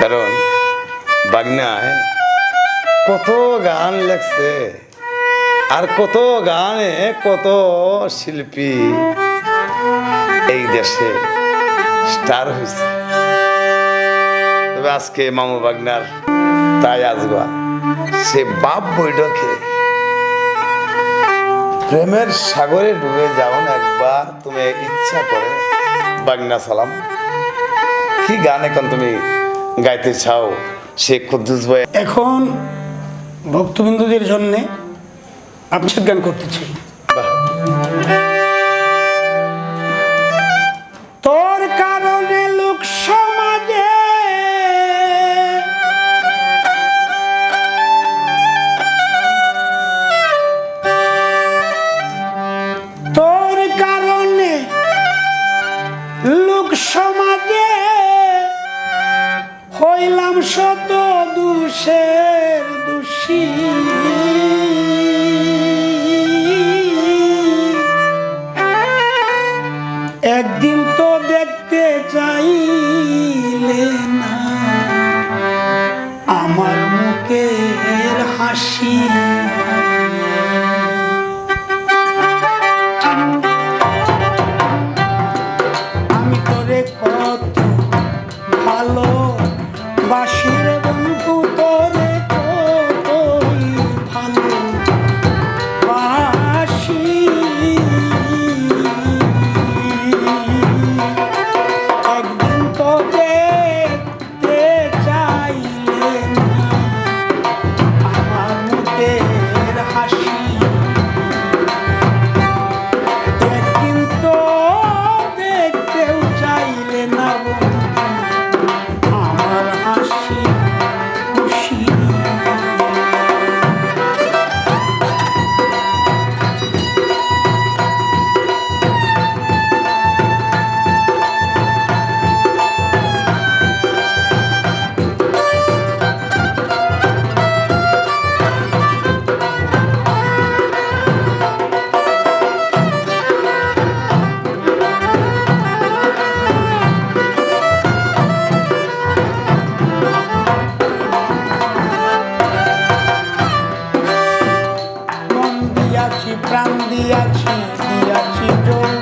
কারণ বাগনায় কত গান লেখছে আর কত গানে কত শিল্পী এই দেশে স্টার হয়েছে। তবে আজকে মামু বাগনার তাই আসবা সে বাপ বৈঠকে প্রেমের সাগরে ডুবে যাও না একবার, তুমি ইচ্ছা করে বাগনা সালাম। কি গান এখন তুমি গাইতে চাও সে কুদ্দুস ভাই। এখন ভক্তবিন্দুদের জন্যে আবছাদ গান করতে চাই। শত দুষের দোষী। একদিন তো দেখতে চাইলে না আমার মুখের হাসি। দিয়াছি